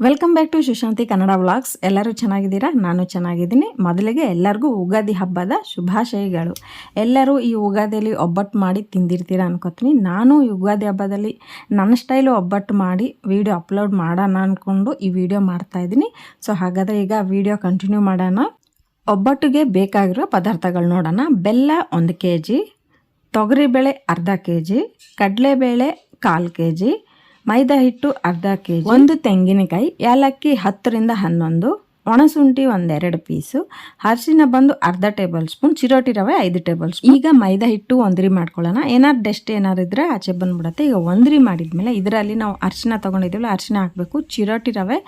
Welcome back to Sushanti Kannada vlogs ಎಲ್ಲರೂ ಚೆನ್ನಾಗಿದ್ದೀರಾ? ನಾನು ಚೆನ್ನಾಗಿದ್ದೀನಿ. ಮೊದಲಿಗೆ ಎಲ್ಲರಿಗೂ ಉಗಾದಿ ಹಬ್ಬದ ಶುಭಾಶಯಗಳು. ಎಲ್ಲರೂ ಈ ಉಗಾದಿಯಲ್ಲಿ ಒಬ್ಬಟ್ಟು ಮಾಡಿ ತಿಂದಿರ್ತೀರ ಅನ್ಕೋತೀನಿ. ನಾನು ಈ ಉಗಾದಿ ಹಬ್ಬದಲ್ಲಿ ನನ್ನ ಸ್ಟೈಲು ಒಬ್ಬಟ್ಟು ಮಾಡಿ ವಿಡಿಯೋ ಅಪ್ಲೋಡ್ ಮಾಡೋಣ ಅಂದ್ಕೊಂಡು ಈ ವಿಡಿಯೋ ಮಾಡ್ತಾಯಿದ್ದೀನಿ ಸೊ, ಹಾಗಾದರೆ ಈಗ ವಿಡಿಯೋ ಕಂಟಿನ್ಯೂ ಮಾಡೋಣ. ಒಬ್ಬಟ್ಟಿಗೆ ಬೇಕಾಗಿರೋ ಪದಾರ್ಥಗಳು ನೋಡೋಣ. ಬೆಲ್ಲ ಒಂದು ಕೆ ಜಿ ತೊಗರಿಬೇಳೆ ಅರ್ಧ ಕೆ ಜಿ ಕಡಲೆಬೇಳೆ ಕಾಲು ಕೆ ಜಿ ಮೈದಾ ಹಿಟ್ಟು ಅರ್ಧ ಕೆಜಿ ಒಂದು ತೆಂಗಿನಕಾಯಿ ಏಲಕ್ಕಿ ಹತ್ತರಿಂದ ಹನ್ನೊಂದು ಒಣಸುಂಠಿ ಒಂದೆರಡು ಪೀಸು ಅರಿಶಿನ ಬಂದು ಅರ್ಧ ಟೇಬಲ್ ಸ್ಪೂನ್ ಚಿರೋಟಿ ರವೆ ಐದು ಟೇಬಲ್ ಸ್ಪೂನ್. ಈಗ ಮೈದಾ ಹಿಟ್ಟು ಒಂದ್ರಿ ಮಾಡ್ಕೊಳ್ಳೋಣ. ಏನಾದ್ರು ಡೆಸ್ಟ್ ಏನಾದ್ರು ಇದ್ರೆ ಆಚೆ ಬಂದ್ಬಿಡುತ್ತೆ. ಈಗ ಒಂದ್ರಿ ಮಾಡಿದ್ಮೇಲೆ ಇದರಲ್ಲಿ ನಾವು ಅರಿಶಿನ ತೊಗೊಂಡಿದ್ದೀವಲ್ಲ ಅರಿಶಿನ ಹಾಕಬೇಕು ಚಿರೋಟಿ ರವೆ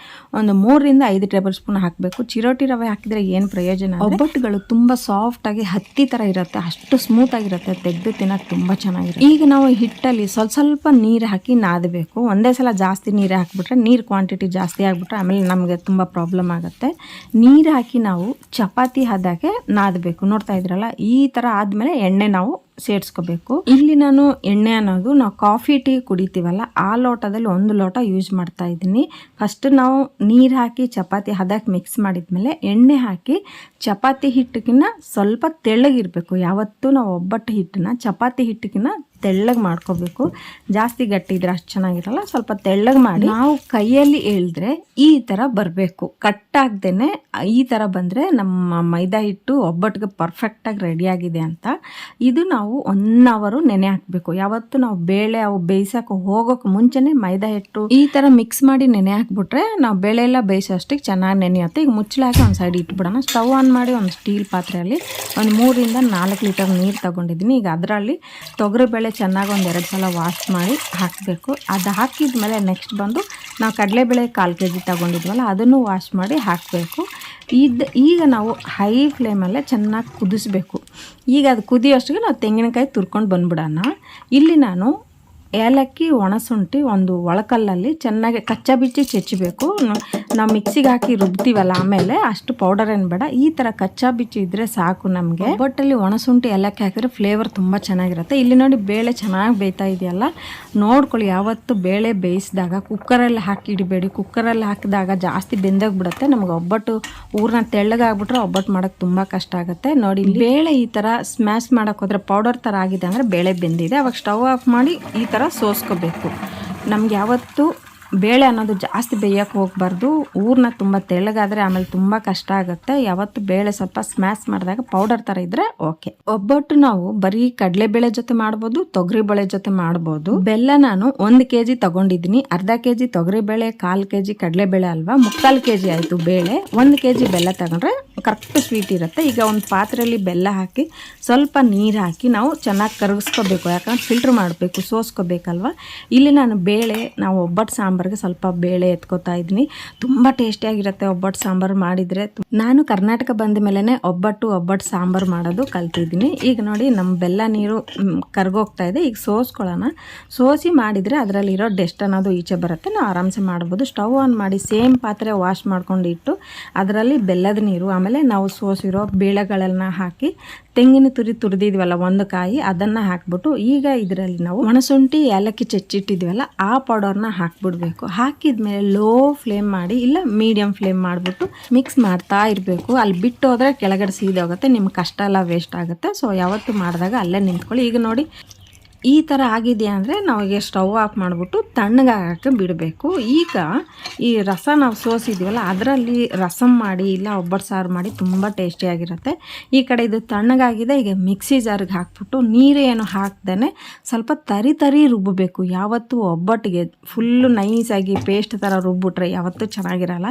ಒಂದು ಮೂರರಿಂದ ಐದು ಟೇಬಲ್ ಸ್ಪೂನ್ ಹಾಕಬೇಕು. ಚಿರೋಟಿ ರವೆ ಹಾಕಿದ್ರೆ ಏನು ಪ್ರಯೋಜನ ಒಬ್ಬಟ್ಟುಗಳು ತುಂಬ ಸಾಫ್ಟ್ ಆಗಿ ಹತ್ತಿ ಥರ ಇರುತ್ತೆ ಅಷ್ಟು ಸ್ಮೂತ್ ಆಗಿರುತ್ತೆ ತೆಗೆದು ತಿನ್ನಕ್ಕೆ ತುಂಬ ಚೆನ್ನಾಗಿರುತ್ತೆ. ಈಗ ನಾವು ಹಿಟ್ಟಲ್ಲಿ ಸ್ವಲ್ಪ ಸ್ವಲ್ಪ ನೀರು ಹಾಕಿ ನಾದಬೇಕು. ಒಂದೇ ಸಲ ಜಾಸ್ತಿ ನೀರು ಹಾಕಿಬಿಟ್ರೆ ನೀರು ಕ್ವಾಂಟಿಟಿ ಜಾಸ್ತಿ ಆಗಿಬಿಟ್ರೆ ಆಮೇಲೆ ನಮಗೆ ತುಂಬ ಪ್ರಾಬ್ಲಮ್ ಆಗುತ್ತೆ. ನೀರು ಹಾಕಿ ನಾವು ಚಪಾತಿ ಹದಕ್ಕೆ ನಾದಬೇಕು. ನೋಡ್ತಾ ಇದ್ರಲ್ಲ, ಈ ಥರ ಆದಮೇಲೆ ಎಣ್ಣೆ ನಾವು ಸೇರಿಸ್ಕೋಬೇಕು. ಇಲ್ಲಿ ನಾನು ಎಣ್ಣೆ ಅನ್ನೋದು ನಾವು ಕಾಫಿ, ಟೀ ಕುಡಿತೀವಲ್ಲ, ಆ ಲೋಟದಲ್ಲಿ ಒಂದು ಲೋಟ ಯೂಸ್ ಮಾಡ್ತಾ ಇದ್ದೀನಿ. ಫಸ್ಟ್ ನಾವು ನೀರು ಹಾಕಿ ಚಪಾತಿ ಹದಕ್ಕೆ ಮಿಕ್ಸ್ ಮಾಡಿದ್ಮೇಲೆ ಎಣ್ಣೆ ಹಾಕಿ ಚಪಾತಿ ಹಿಟ್ಟಕ್ಕಿಂತ ಸ್ವಲ್ಪ ತೆಳ್ಳಗಿರಬೇಕು. ಯಾವತ್ತೂ ನಾವು ಒಬ್ಬಟ್ಟು ಹಿಟ್ಟನ್ನ ಚಪಾತಿ ಹಿಟ್ಟಕ್ಕಿಂತ ತೆಳ್ಳಗೆ ಮಾಡ್ಕೋಬೇಕು. ಜಾಸ್ತಿ ಗಟ್ಟಿ ಇದ್ರೆ ಅಷ್ಟು ಚೆನ್ನಾಗಿರಲ್ಲ, ಸ್ವಲ್ಪ ತೆಳ್ಳಗೆ ಮಾಡಿ. ನಾವು ಕೈಯಲ್ಲಿ ಎಳಿದ್ರೆ ಈ ಥರ ಬರಬೇಕು. ಕಟ್ಟಾಗ್ದೇನೆ ಈ ಥರ ಬಂದರೆ ನಮ್ಮ ಮೈದಾ ಹಿಟ್ಟು ಒಬ್ಬಟ್ಟಿಗೆ ಪರ್ಫೆಕ್ಟಾಗಿ ರೆಡಿಯಾಗಿದೆ ಅಂತ. ಇದು ನಾವು ಒನ್ ಅವರು ನೆನೆ ಹಾಕಬೇಕು. ಯಾವತ್ತು ನಾವು ಬೇಳೆ ಅವು ಬೇಯಿಸೋಕೆ ಹೋಗೋಕೆ ಮುಂಚೆನೆ ಮೈದಾ ಹಿಟ್ಟು ಈ ಥರ ಮಿಕ್ಸ್ ಮಾಡಿ ನೆನೆ ಹಾಕ್ಬಿಟ್ರೆ ನಾವು ಬೇಳೆ ಎಲ್ಲ ಬೇಯಿಸೋ ಚೆನ್ನಾಗಿ ನೆನೆಯುತ್ತೆ. ಈಗ ಮುಚ್ಚಳ ಹಾಕಿ ಒಂದು ಸೈಡ್ ಇಟ್ಬಿಡೋಣ. ಸ್ಟವ್ ಆನ್ ಮಾಡಿ ಒಂದು ಸ್ಟೀಲ್ ಪಾತ್ರೆಯಲ್ಲಿ ಒಂದು ಮೂರಿಂದ ನಾಲ್ಕು ಲೀಟರ್ ನೀರು ತಗೊಂಡಿದ್ದೀನಿ. ಈಗ ಅದರಲ್ಲಿ ತೊಗರಿಬೇಳೆ ಚೆನ್ನಾಗಿ ಒಂದು ಎರಡು ಸಲ ವಾಶ್ ಮಾಡಿ ಹಾಕಬೇಕು. ಅದು ಹಾಕಿದ್ಮೇಲೆ ನೆಕ್ಸ್ಟ್ ಬಂದು ನಾವು ಕಡಲೆಬೇಳೆ ಕಾಲು ಕೆ ಜಿ ತಗೊಂಡಿದ್ವಲ್ಲ, ಅದನ್ನು ವಾಶ್ ಮಾಡಿ ಹಾಕಬೇಕು. ಇದು ಈಗ ನಾವು ಹೈ ಫ್ಲೇಮಲ್ಲೇ ಚೆನ್ನಾಗಿ ಕುದಿಸ್ಬೇಕು. ಈಗ ಅದು ಕುದಿಯೋಷ್ಟಿಗೆ ನಾವು ತೆಂಗಿನಕಾಯಿ ತುರ್ಕೊಂಡು ಬಂದ್ಬಿಡೋಣ. ಇಲ್ಲಿ ನಾನು ಏಲಕ್ಕಿ ಒಣಸುಂಠಿ ಒಂದು ಒಳಕಲ್ಲಲ್ಲಿ ಚೆನ್ನಾಗಿ ಕಚ್ಚಾ ಬಿಚ್ಚಿ ಚೆಚ್ಚಬೇಕು ನಾವು ಮಿಕ್ಸಿಗೆ ಹಾಕಿ ರುಬ್ತೀವಲ್ಲ ಆಮೇಲೆ ಅಷ್ಟು ಪೌಡರ್ ಏನು ಬೇಡ. ಈ ಥರ ಕಚ್ಚಾ ಬಿಚ್ಚು ಇದ್ದರೆ ಸಾಕು ನಮಗೆ. ಒಬ್ಬಟ್ಟಲ್ಲಿ ಒಣಸುಂಠಿ ಏಲಕ್ಕಿ ಹಾಕಿದ್ರೆ ಫ್ಲೇವರ್ ತುಂಬ ಚೆನ್ನಾಗಿರುತ್ತೆ. ಇಲ್ಲಿ ನೋಡಿ ಬೇಳೆ ಚೆನ್ನಾಗಿ ಬೇಯ್ತಾ ಇದೆಯಲ್ಲ? ನೋಡ್ಕೊಳ್ಳಿ, ಯಾವತ್ತು ಬೇಳೆ ಬೇಯಿಸಿದಾಗ ಕುಕ್ಕರಲ್ಲಿ ಹಾಕಿ ಇಡಬೇಡಿ. ಕುಕ್ಕರಲ್ಲಿ ಹಾಕಿದಾಗ ಜಾಸ್ತಿ ಬೆಂದೋಗ್ಬಿಡುತ್ತೆ. ನಮ್ಗೆ ಒಬ್ಬಟ್ಟು ಊರನ್ನ ತೆಳ್ಳಗಾಗ್ಬಿಟ್ರೆ ಒಬ್ಬಟ್ಟು ಮಾಡೋಕ್ಕೆ ತುಂಬ ಕಷ್ಟ ಆಗುತ್ತೆ. ನೋಡಿ ಬೇಳೆ ಈ ಥರ ಸ್ಮ್ಯಾಶ್ ಮಾಡೋಕ್ಕೋದ್ರೆ ಪೌಡರ್ ಥರ ಆಗಿದೆ ಅಂದರೆ ಬೇಳೆ ಬೆಂದಿದೆ. ಅವಾಗ ಸ್ಟವ್ ಆಫ್ ಮಾಡಿ ಈ ಥರ ಸೋಸ್ಕೋಬೇಕು. ನಮ್ಗೆ ಯಾವತ್ತು ಬೇಳೆ ಅನ್ನೋದು ಜಾಸ್ತಿ ಬೇಯಕ್ಕೆ ಹೋಗ್ಬಾರ್ದು. ಊರನ್ನ ತುಂಬ ತೆಳ್ಳಗಾದರೆ ಆಮೇಲೆ ತುಂಬ ಕಷ್ಟ ಆಗುತ್ತೆ. ಯಾವತ್ತು ಬೇಳೆ ಸ್ವಲ್ಪ ಸ್ಮ್ಯಾಶ್ ಮಾಡಿದಾಗ ಪೌಡರ್ ಥರ ಇದ್ರೆ ಓಕೆ ಒಬ್ಬಟ್ಟು ನಾವು ಬರೀ ಕಡಲೆಬೇಳೆ ಜೊತೆ ಮಾಡ್ಬೋದು, ತೊಗರಿಬೇಳೆ ಜೊತೆ ಮಾಡ್ಬೋದು. ಬೆಲ್ಲ ನಾನು ಒಂದು ಕೆ ಜಿ ತಗೊಂಡಿದ್ದೀನಿ. ಅರ್ಧ ಕೆ ಜಿ ತೊಗರಿಬೇಳೆ, ಕಾಲು ಕೆ ಜಿ ಕಡಲೆಬೇಳೆ ಅಲ್ವಾ? ಮುಕ್ಕಾಲು ಕೆ ಜಿ ಆಯಿತು ಬೇಳೆ. ಒಂದು ಕೆ ಜಿ ಬೆಲ್ಲ ತಗೊಂಡ್ರೆ ಕರೆಕ್ಟ್ ಸ್ವೀಟ್ ಇರುತ್ತೆ. ಈಗ ಒಂದು ಪಾತ್ರೆಯಲ್ಲಿ ಬೆಲ್ಲ ಹಾಕಿ ಸ್ವಲ್ಪ ನೀರು ಹಾಕಿ ನಾವು ಚೆನ್ನಾಗಿ ಕರಗಿಸ್ಕೋಬೇಕು. ಯಾಕಂದ್ರೆ ಫಿಲ್ಟ್ರ್ ಮಾಡಬೇಕು, ಸೋಸ್ಕೋಬೇಕಲ್ವ? ಇಲ್ಲಿ ನಾನು ಬೇಳೆ, ನಾವು ಒಬ್ಬಟ್ಟು ಸಾಂಬಾರಿಗೆ ಸ್ವಲ್ಪ ಬೇಳೆ ಎತ್ಕೋತಾ ಇದ್ದೀನಿ. ತುಂಬ ಟೇಸ್ಟಿಯಾಗಿರುತ್ತೆ ಒಬ್ಬಟ್ಟು ಸಾಂಬಾರು ಮಾಡಿದರೆ. ನಾನು ಕರ್ನಾಟಕ ಬಂದ ಮೇಲೇ ಒಬ್ಬಟ್ಟು ಒಬ್ಬಟ್ಟು ಸಾಂಬಾರು ಮಾಡೋದು ಕಲ್ತಿದ್ದೀನಿ. ಈಗ ನೋಡಿ ನಮ್ಮ ಬೆಲ್ಲ ನೀರು ಕರ್ಗೋಗ್ತಾ ಇದೆ. ಈಗ ಸೋಸ್ಕೊಳ್ಳೋಣ. ಸೋಸಿ ಮಾಡಿದರೆ ಅದರಲ್ಲಿರೋ ಡೆಸ್ಟ್ ಅನ್ನೋದು ಈಚೆ ಬರುತ್ತೆ. ನಾವು ಆರಾಮ್ಸೆ ಮಾಡ್ಬೋದು. ಸ್ಟವ್ ಆನ್ ಮಾಡಿ ಸೇಮ್ ಪಾತ್ರೆ ವಾಶ್ ಮಾಡ್ಕೊಂಡು ಇಟ್ಟು ಅದರಲ್ಲಿ ಬೆಲ್ಲದ ನೀರು, ಆಮೇಲೆ ನಾವು ಸೋಸಿರೋ ಬೇಳೆಗಳನ್ನ ಹಾಕಿ ತೆಂಗಿನ ತುರಿ ತುರಿದಿದ್ವಲ್ಲ ಒಂದು ಕಾಯಿ, ಅದನ್ನು ಹಾಕ್ಬಿಟ್ಟು ಈಗ ಇದರಲ್ಲಿ ನಾವು ಒಣಸುಂಠಿ, ಏಲಕ್ಕಿ ಚಚ್ಚಿಟ್ಟಿದ್ವಲ್ಲ ಆ ಪೌಡರ್ನ ಹಾಕ್ಬಿಡ್ಬೇಕು. ಹಾಕಿದ್ಮೇಲೆ ಲೋ ಫ್ಲೇಮ್ ಮಾಡಿ, ಇಲ್ಲ ಮೀಡಿಯಂ ಫ್ಲೇಮ್ ಮಾಡಿಬಿಟ್ಟು ಮಿಕ್ಸ್ ಮಾಡ್ತಾ ಇರಬೇಕು. ಅಲ್ಲಿ ಬಿಟ್ಟು ಹೋದರೆ ಕೆಳಗಡೆ ಸೀದೋಗುತ್ತೆ, ನಿಮ್ಗೆ ಕಷ್ಟ ಎಲ್ಲ ವೇಸ್ಟ್ ಆಗುತ್ತೆ. ಸೊ ಯಾವತ್ತು ಮಾಡಿದಾಗ ಅಲ್ಲೇ ನಿಂತ್ಕೊಳ್ಳಿ. ಈಗ ನೋಡಿ ಈ ಥರ ಆಗಿದೆಯಾ ಅಂದರೆ ಈಗ ಸ್ಟವ್ ಆಫ್ ಮಾಡಿಬಿಟ್ಟು ತಣ್ಣಗಾಗಕ್ಕೆ ಬಿಡಬೇಕು. ಈಗ ಈ ರಸ ನಾವು ಸೋಸಿದ್ದೀವಲ್ಲ ಅದರಲ್ಲಿ ರಸಂ ಮಾಡಿ ಇಲ್ಲ ಒಬ್ಬಟ್ಟು ಸಾರು ಮಾಡಿ ತುಂಬ ಟೇಸ್ಟಿಯಾಗಿರುತ್ತೆ ಈ ಕಡೆ ಇದು ತಣ್ಣಗಾಗಿದೆ, ಈಗ ಮಿಕ್ಸಿ ಜಾರಿಗೆ ಹಾಕ್ಬಿಟ್ಟು ನೀರೇನು ಹಾಕ್ದೇ ಸ್ವಲ್ಪ ತರಿ ತರಿ ರುಬ್ಬಬೇಕು ಯಾವತ್ತೂ ಒಬ್ಬಟ್ಟಿಗೆ ಫುಲ್ಲು ನೈಸಾಗಿ ಪೇಸ್ಟ್ ಥರ ರುಬ್ಬಿಟ್ರೆ ಯಾವತ್ತೂ ಚೆನ್ನಾಗಿರಲ್ಲ.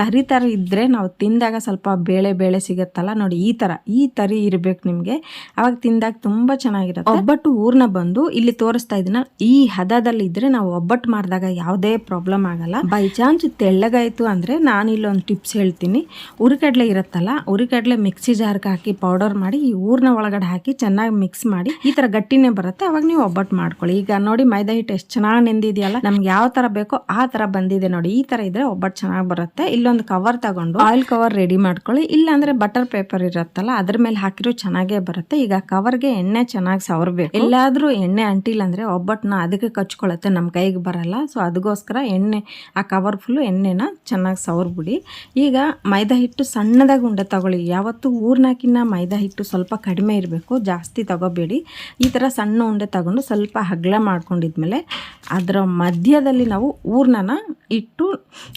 ತರಿ ತರಿ ಇದ್ದರೆ ನಾವು ತಿಂದಾಗ ಸ್ವಲ್ಪ ಬೇಳೆ ಬೇಳೆ ಸಿಗುತ್ತಲ್ಲ ನೋಡಿ, ಈ ಥರ ಈ ತರಿ ಇರಬೇಕು ನಿಮಗೆ. ಅವಾಗ ತಿಂದಾಗ ತುಂಬ ಚೆನ್ನಾಗಿರುತ್ತೆ. ಒಬ್ಬಟ್ಟು ಊರ್ನ ಬಂದು ಇಲ್ಲಿ ತೋರಿಸ್ತಾ ಇದೀನ ಈ ಹದದಲ್ಲಿ ಇದ್ರೆ ನಾವು ಒಬ್ಬಟ್ಟು ಮಾಡಿದಾಗ ಯಾವುದೇ ಪ್ರಾಬ್ಲಮ್ ಆಗಲ್ಲ. ಬೈ ಚಾನ್ಸ್ ತೆಳ್ಳಗಾಯ್ತು ಅಂದ್ರೆ ನಾನು ಇಲ್ಲೊಂದು ಟಿಪ್ಸ್ ಹೇಳ್ತೀನಿ. ಉರಿಕಡ್ಲೆ ಇರುತ್ತಲ್ಲ ಉರಿಕಡ್ಲೆ ಮಿಕ್ಸಿ ಜಾರ್ಗೆ ಹಾಕಿ ಪೌಡರ್ ಮಾಡಿ, ಈ ಊರ್ನ ಒಳಗಡೆ ಹಾಕಿ ಚೆನ್ನಾಗಿ ಮಿಕ್ಸ್ ಮಾಡಿ, ಈ ತರ ಗಟ್ಟಿನೇ ಬರುತ್ತೆ. ಅವಾಗ ನೀವು ಒಬ್ಬಟ್ಟು ಮಾಡ್ಕೊಳ್ಳಿ. ಈಗ ನೋಡಿ, ಮೈದಾ ಹಿಟ್ಟು ಎಷ್ಟು ಚೆನ್ನಾಗಿ ನೆಂದಿದೆಯಲ್ಲ, ನಮ್ಗೆ ಯಾವ ತರ ಬೇಕೋ ಆ ತರ ಬಂದಿದೆ ನೋಡಿ. ಈ ತರ ಇದ್ರೆ ಒಬ್ಬಟ್ಟು ಚೆನ್ನಾಗಿ ಬರುತ್ತೆ. ಇಲ್ಲೊಂದು ಕವರ್ ತಗೊಂಡು ಆಯಿಲ್ ಕವರ್ ರೆಡಿ ಮಾಡ್ಕೊಳ್ಳಿ. ಇಲ್ಲ ಅಂದ್ರೆ ಬಟರ್ ಪೇಪರ್ ಇರುತ್ತಲ್ಲ, ಅದ್ರ ಮೇಲೆ ಹಾಕಿರೋ ಚೆನ್ನಾಗೇ ಬರುತ್ತೆ. ಈಗ ಕವರ್ಗೆ ಎಣ್ಣೆ ಚೆನ್ನಾಗಿ ಸವರ್ಬೇಕು. ಎಲ್ಲಾದ್ರೂ ಎಣ್ಣೆ ಅಂಟಿಲ್ಲ ಅಂದರೆ ಒಬ್ಬಟ್ಟನ್ನ ಅದಕ್ಕೆ ಕಚ್ಕೊಳ್ಳುತ್ತೆ, ನಮ್ಮ ಕೈಗೆ ಬರಲ್ಲ. ಸೊ ಅದಕ್ಕೋಸ್ಕರ ಎಣ್ಣೆ, ಆ ಕವರ್ ಫುಲ್ಲು ಎಣ್ಣೆನ ಚೆನ್ನಾಗಿ ಸವರ್ಬಿಡಿ. ಈಗ ಮೈದಾ ಹಿಟ್ಟು ಸಣ್ಣದಾಗಿ ಉಂಡೆ ತಗೊಳ್ಳಿ. ಯಾವತ್ತೂ ಊರ್ನಾಕಿನ್ನ ಮೈದಾ ಹಿಟ್ಟು ಸ್ವಲ್ಪ ಕಡಿಮೆ ಇರಬೇಕು, ಜಾಸ್ತಿ ತಗೋಬೇಡಿ. ಈ ಥರ ಸಣ್ಣ ಉಂಡೆ ತಗೊಂಡು ಸ್ವಲ್ಪ ಹಗ್ಲ ಮಾಡ್ಕೊಂಡಿದ್ಮೇಲೆ ಅದರ ಮಧ್ಯದಲ್ಲಿ ನಾವು ಊರ್ನನ ಇಟ್ಟು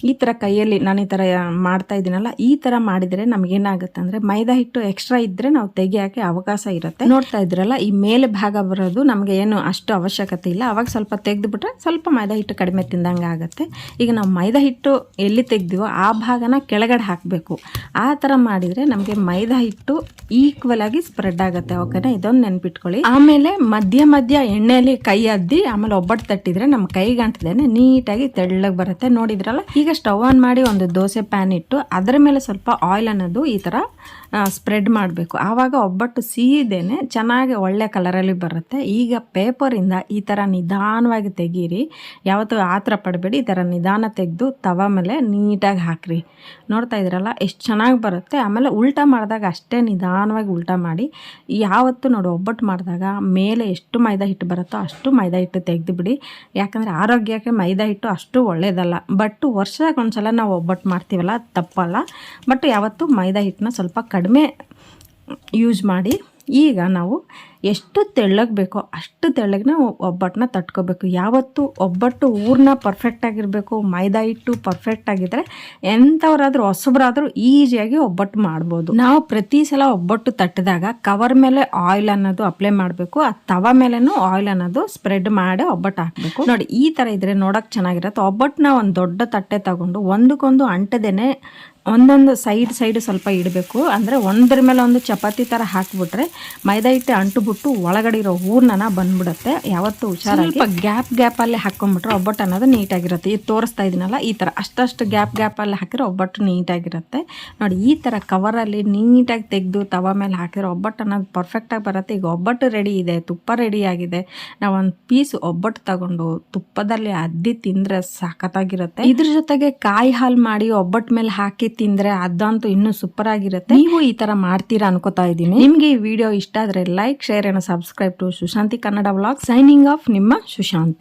ಈ ಥರ ಕೈಯಲ್ಲಿ, ನಾನು ಈ ಥರ ಮಾಡ್ತಾ ಇದ್ದೀನಲ್ಲ, ಈ ಥರ ಮಾಡಿದರೆ ನಮಗೇನಾಗುತ್ತೆ ಅಂದರೆ ಮೈದಾ ಹಿಟ್ಟು ಎಕ್ಸ್ಟ್ರಾ ಇದ್ದರೆ ನಾವು ತೆಗಿಯೋಕ್ಕೆ ಅವಕಾಶ ಇರುತ್ತೆ. ನೋಡ್ತಾ ಇದ್ರಲ್ಲ, ಈ ಮೇಲೆ ಭಾಗ ಬರೋದು ನಮಗೆ ಏನು ಅಷ್ಟು ಅವಶ್ಯಕತೆ ಇಲ್ಲ. ಅವಾಗ ಸ್ವಲ್ಪ ತೆಗೆದುಬಿಟ್ರೆ ಸ್ವಲ್ಪ ಮೈದಾ ಹಿಟ್ಟು ಕಡಿಮೆ ತಿಂದಂಗೆ ಆಗುತ್ತೆ. ಈಗ ನಾವು ಮೈದಾ ಹಿಟ್ಟು ಎಲ್ಲಿ ತೆಗ್ದಿವೋ ಆ ಭಾಗನ ಕೆಳಗಡೆ ಹಾಕಬೇಕು. ಆ ಥರ ಮಾಡಿದರೆ ನಮಗೆ ಮೈದಾ ಹಿಟ್ಟು ಈಕ್ವಲ್ ಆಗಿ ಸ್ಪ್ರೆಡ್ ಆಗುತ್ತೆ. ಓಕೆನಾ ಇದೊಂದು ನೆನ್ಪಿಟ್ಕೊಳ್ಳಿ. ಆಮೇಲೆ ಮಧ್ಯ ಮಧ್ಯ ಎಣ್ಣೆಯಲ್ಲಿ ಕೈ ಅದ್ದಿ, ಆಮೇಲೆ ಒಬ್ಬಟ್ಟು ತಟ್ಟಿದ್ರೆ ನಮ್ಮ ಕೈಗೆ ಅಂಟದೇನೆ ನೀಟಾಗಿ ತೆಳ್ಳಗೆ ಬರುತ್ತೆ. ನೋಡಿದ್ರಲ್ಲ? ಈಗ ಸ್ಟವ್ ಆನ್ ಮಾಡಿ ಒಂದು ದೋಸೆ ಪ್ಯಾನ್ ಇಟ್ಟು ಅದರ ಮೇಲೆ ಸ್ವಲ್ಪ ಆಯಿಲ್ ಅನ್ನೋದು ಈ ಥರ ಸ್ಪ್ರೆಡ್ ಮಾಡಬೇಕು. ಆವಾಗ ಒಬ್ಬಟ್ಟು ಸೀದೇನೆ ಚೆನ್ನಾಗಿ ಒಳ್ಳೆ ಕಲರಲ್ಲಿ ಬರುತ್ತೆ. ಈಗ ಪೇಪರಿಂದ ಈ ಥರ ನಿಧಾನವಾಗಿ ತೆಗೀರಿ. ಯಾವತ್ತೂ ಆತರ ಪಡಬೇಡಿ, ಈ ಥರ ನಿಧಾನ ತೆಗೆದು ತವ ಮೇಲೆ ನೀಟಾಗಿ ಹಾಕ್ರಿ. ನೋಡ್ತಾ ಇದ್ರಲ್ಲ ಎಷ್ಟು ಚೆನ್ನಾಗಿ ಬರುತ್ತೆ. ಆಮೇಲೆ ಉಲ್ಟಾ ಮಾಡಿದಾಗ ಅಷ್ಟೇ ನಿಧಾನವಾಗಿ ಉಲ್ಟಾ ಮಾಡಿ. ಯಾವತ್ತು ನೋಡಿ, ಒಬ್ಬಟ್ಟು ಮಾಡಿದಾಗ ಮೇಲೆ ಎಷ್ಟು ಮೈದಾ ಹಿಟ್ಟು ಬರುತ್ತೋ ಅಷ್ಟು ಮೈದಾ ಹಿಟ್ಟು ತೆಗೆದು ಬಿಡಿ. ಯಾಕಂದರೆ ಆರೋಗ್ಯಕ್ಕೆ ಮೈದಾ ಹಿಟ್ಟು ಅಷ್ಟು ಒಳ್ಳೆಯದಲ್ಲ ಬಟ್ ವರ್ಷಕ್ಕೆ ಒಂದ್ಸಲ ನಾವು ಒಬ್ಬಟ್ಟು ಮಾಡ್ತೀವಲ್ಲ ತಪ್ಪಲ್ಲ. ಬಟ್ ಯಾವತ್ತು ಮೈದಾ ಹಿಟ್ಟನ್ನ ಸ್ವಲ್ಪ ಕಡಿಮೆ ಯೂಸ್ ಮಾಡಿ ಈಗ ನಾವು ಎಷ್ಟು ತೆಳ್ಳಗೆ ಬೇಕೋ ಅಷ್ಟು ತೆಳ್ಳಗೆ ಒಬ್ಬಟ್ಟನ್ನ ತಟ್ಕೋಬೇಕು. ಯಾವತ್ತು ಒಬ್ಬಟ್ಟು ಊರನ್ನ ಪರ್ಫೆಕ್ಟ್ ಆಗಿರಬೇಕು, ಮೈದಾ ಹಿಟ್ಟು ಪರ್ಫೆಕ್ಟ್ ಆಗಿದ್ರೆ ಎಂಥವ್ರಾದ್ರೂ ಹೊಸಬ್ರಾದರೂ ಈಸಿಯಾಗಿ ಒಬ್ಬಟ್ಟು ಮಾಡ್ಬೋದು. ನಾವು ಪ್ರತಿ ಸಲ ಒಬ್ಬಟ್ಟು ತಟ್ಟಿದಾಗ ಕವರ್ ಮೇಲೆ ಆಯಿಲ್ ಅನ್ನೋದು ಅಪ್ಲೈ ಮಾಡಬೇಕು. ಆ ತವ ಮೇಲೆನೂ ಆಯಿಲ್ ಅನ್ನೋದು ಸ್ಪ್ರೆಡ್ ಮಾಡಿ ಒಬ್ಬಟ್ಟು ಹಾಕಬೇಕು. ನೋಡಿ, ಈ ಥರ ಇದ್ರೆ ನೋಡೋಕೆ ಚೆನ್ನಾಗಿರುತ್ತೆ. ಒಬ್ಬಟ್ಟನ್ನ ಒಂದು ದೊಡ್ಡ ತಟ್ಟೆ ತಗೊಂಡು ಒಂದಕ್ಕೊಂದು ಅಂಟದೇನೆ ಒಂದೊಂದು ಸೈಡ್ ಸೈಡ್ ಸ್ವಲ್ಪ ಇಡಬೇಕು. ಅಂದರೆ ಒಂದರ ಮೇಲೆ ಒಂದು ಚಪಾತಿ ಥರ ಹಾಕಿಬಿಟ್ರೆ ಮೈದಾ ಹಿಟ್ಟು ಅಂಟುಬಿಟ್ಟು ಒಳಗಡೆ ಇರೋ ಹೂರ್ಣನ ಬಂದ್ಬಿಡುತ್ತೆ. ಯಾವತ್ತು ಹುಷಾರಾಗಿ ಸ್ವಲ್ಪ ಗ್ಯಾಪ್ ಅಲ್ಲಿ ಹಾಕೊಂಡ್ಬಿಟ್ರೆ ಒಬ್ಬಟ್ಟು ಅನ್ನೋದು ನೀಟಾಗಿರುತ್ತೆ. ಇದು ತೋರಿಸ್ತಾ ಇದೀನಲ್ಲ, ಈ ಥರ ಅಷ್ಟಷ್ಟು ಗ್ಯಾಪ್ ಗ್ಯಾಪ್ ಅಲ್ಲಿ ಹಾಕಿದ್ರೆ ಒಬ್ಬಟ್ಟು ನೀಟಾಗಿರುತ್ತೆ. ನೋಡಿ, ಈ ಥರ ಕವರಲ್ಲಿ ನೀಟಾಗಿ ತೆಗೆದು ತವ ಮೇಲೆ ಹಾಕಿದ್ರೆ ಒಬ್ಬಟ್ಟು ಅನ್ನೋದು ಪರ್ಫೆಕ್ಟಾಗಿ ಬರುತ್ತೆ. ಈಗ ಒಬ್ಬಟ್ಟು ರೆಡಿ ಇದೆ, ತುಪ್ಪ ರೆಡಿ ಆಗಿದೆ. ನಾವು ಒಂದು ಪೀಸ್ ಒಬ್ಬಟ್ಟು ತಗೊಂಡು ತುಪ್ಪದಲ್ಲಿ ಅದ್ದಿ ತಿಂದರೆ ಸಖತ್ತಾಗಿರುತ್ತೆ ಇದ್ರ ಜೊತೆಗೆ ಕಾಯಿ ಹಾಲು ಮಾಡಿ ಒಬ್ಬಟ್ಟು ಮೇಲೆ ಹಾಕಿ ತಿಂದರೆ ಅದಂತೂ ಇನ್ನೂ ಸೂಪರ್ ಆಗಿರುತ್ತೆ. ನೀವು ಈ ತರ ಮಾಡ್ತೀರಾ ಅನ್ಕೋತಾ ಇದ್ದೀನಿ ನಿಮ್ಗೆ ಈ ವಿಡಿಯೋ ಇಷ್ಟ ಆದ್ರೆ like share and subscribe to Sushanti Kannada vlog signing off ನಿಮ್ಮ ಸುಶಾಂತಿ